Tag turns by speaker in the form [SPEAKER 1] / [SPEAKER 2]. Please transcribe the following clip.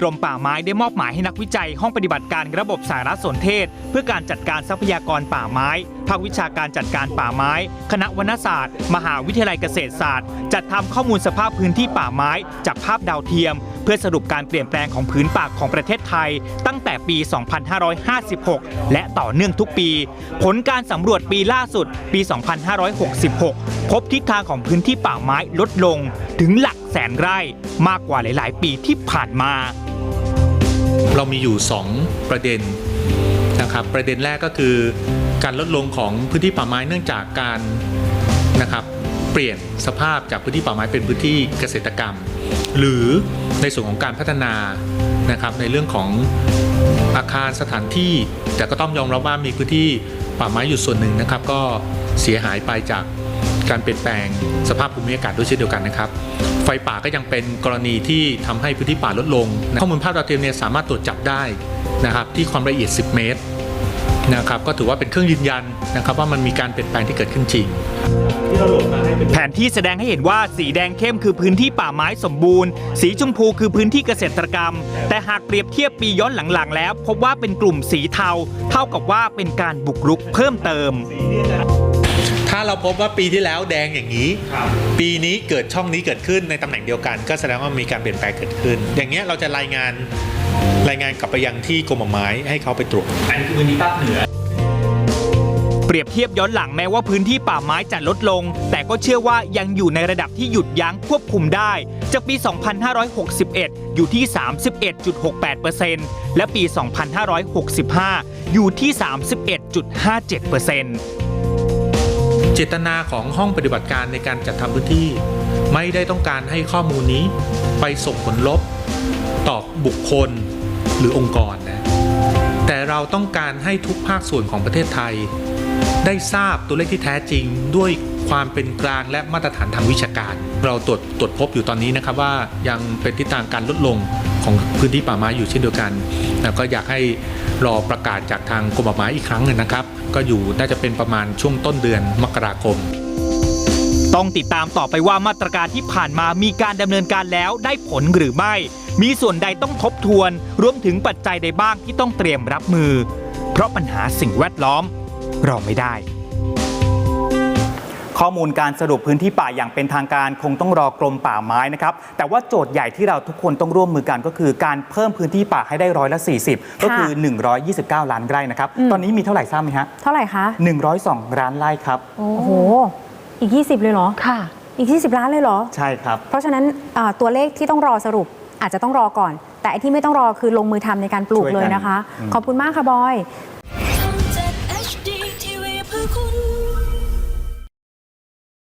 [SPEAKER 1] กรมป่าไม้ได้มอบหมายให้นักวิจัยห้องปฏิบัติการระบบสารสนเทศ เพื่อการจัดการทรัพยากรป่าไม้ ภาควิชาการจัดการป่าไม้ คณะวรรณศาสตร์ มหาวิทยาลัยเกษตรศาสตร์ จัดทำข้อมูลสภาพพื้นที่ป่าไม้ จากภาพดาวเทียม เพื่อสรุปการเปลี่ยนแปลงของพื้นป่าของประเทศไทย ตั้งแต่ปี 2556 และต่อเนื่องทุกปี ผลการสำรวจปีล่าสุด ปี 2566 พบทิศทางของพื้นที่ป่าไม้ลดลงถึงหลักแสนไร่มากกว่าหลาย ๆ ปีที่ผ่านมา
[SPEAKER 2] เรามีอยู่ 2 ประเด็นนะครับประเด็นแรกก็คือ การลดลงของพื้นที่ป่าไม้เนื่องจากการนะครับเปลี่ยนสภาพจากพื้นที่ป่าไม้เป็นพื้นที่เกษตรกรรม หรือในส่วนของการพัฒนานะครับในเรื่องของอาคารสถานที่ แต่ก็ต้องยอมรับว่ามีพื้นที่ป่าไม้อยู่ส่วนหนึ่งนะครับ ก็เสียหายไปจากการเปลี่ยนแปลงสภาพภูมิอากาศด้วยเช่นเดียวกันนะครับ ไฟป่าก็ยังเป็นกรณีที่ทำให้พื้นที่ป่าลดลง ข้อมูลภาพดาวเทียมเนี่ยสามารถตรวจจับได้นะครับที่ความละเอียด 10 เมตร นะครับก็ถือว่าเป็นเครื่องยืนยันนะครับว่ามันมีการเปลี่ยนแปลงที่เกิดขึ้นจริง
[SPEAKER 1] แผนที่แสดงให้เห็นว่าสีแดงเข้มคือพื้นที่ป่าไม้สมบูรณ์ สีชมพูคือพื้นที่เกษตรกรรม แต่หากเปรียบเทียบปีย้อนหลังๆ แล้ว พบว่าเป็นกลุ่มสีเทา เท่ากับว่าเป็นการบุกรุกเพิ่มเติม
[SPEAKER 2] ถ้าเราพบว่าปีที่แล้วแดงอย่างนี้ ปีนี้เกิดช่องนี้เกิดขึ้นในตำแหน่งเดียวกัน ก็แสดงว่ามีการเปลี่ยนแปลงเกิดขึ้น อย่างเงี้ยเราจะรายงาน รายงานกลับไปยังที่กรมป่าไม้ให้เขาไปตรวจ
[SPEAKER 1] อันนี้คือพื้นที่ภาคเหนือ เปรียบเทียบย้อนหลังแม้ว่าพื้นที่ป่าไม้จะลดลง แต่ก็เชื่อว่ายังอยู่ในระดับที่หยุดยั้งควบคุมได้ จากปี 2561 อยู่ที่ 31.68%และปี 2565 อยู่ที่ 31.57%
[SPEAKER 2] เจตนาของห้องปฏิบัติการในการจัดทำพื้นที่ ไม่ได้ต้องการให้ข้อมูลนี้ ไปส่งผลลบ ต่อบุคคลหรือองค์กรนะแต่เราต้องการให้ทุกภาคส่วนของประเทศไทย ได้ทราบตัวเลขที่แท้จริงด้วยความเป็นกลางและมาตรฐานทางวิชาการ เราตรวจตรวจพบอยู่ตอนนี้นะครับว่ายังเป็นทิศทางการลดลงของพื้นที่ป่าไม้อยู่เช่นเดียวกันแล้วก็อยากให้รอประกาศจากทางกรมป่าไม้อีกครั้งหนึ่งนะครับ ก็อยู่น่าจะเป็นประมาณช่วงต้นเดือนมกราคม
[SPEAKER 1] ต้องติดตามต่อไปว่ามาตรการที่ผ่านมามีการดำเนินการแล้วได้ผลหรือไม่ มีส่วนใดต้องทบทวน รวมถึงปัจจัยใดบ้างที่ต้องเตรียมรับมือ เพราะปัญหาสิ่งแวดล้อมรอไม่ได้ ข้อมูลการสรุปพื้นที่ป่าอย่างเป็นทางการคงต้องรอกรมป่าไม้นะครับ แต่ว่าโจทย์ใหญ่ที่เราทุกคนต้องร่วมมือกันก็คือการเพิ่มพื้นที่ป่าให้ได้ร้อยละ 40 ก็คือ 129 ล้านไร่นะครับ
[SPEAKER 3] อืม
[SPEAKER 1] ตอนนี้มีเท่าไหร่ทราบไหมฮะ
[SPEAKER 3] เท่าไหร่คะ
[SPEAKER 1] 102 ล้านไร่ครับ
[SPEAKER 3] โอ้โห อีก 20 เลยเหรอ
[SPEAKER 4] ค่ะ
[SPEAKER 3] อีก 20 ล้านเลยเหรอ
[SPEAKER 1] ใช่ครับ
[SPEAKER 3] เพราะฉะนั้นอ่าตัวเลขที่ต้องรอสรุปอาจจะต้องรอก่อน แต่ไอ้ที่ไม่ต้องรอคือลงมือทำในการปลูก
[SPEAKER 1] ช่วยกัน
[SPEAKER 3] เลยนะคะ
[SPEAKER 1] อืม
[SPEAKER 3] ขอบคุณมากค่ะบอย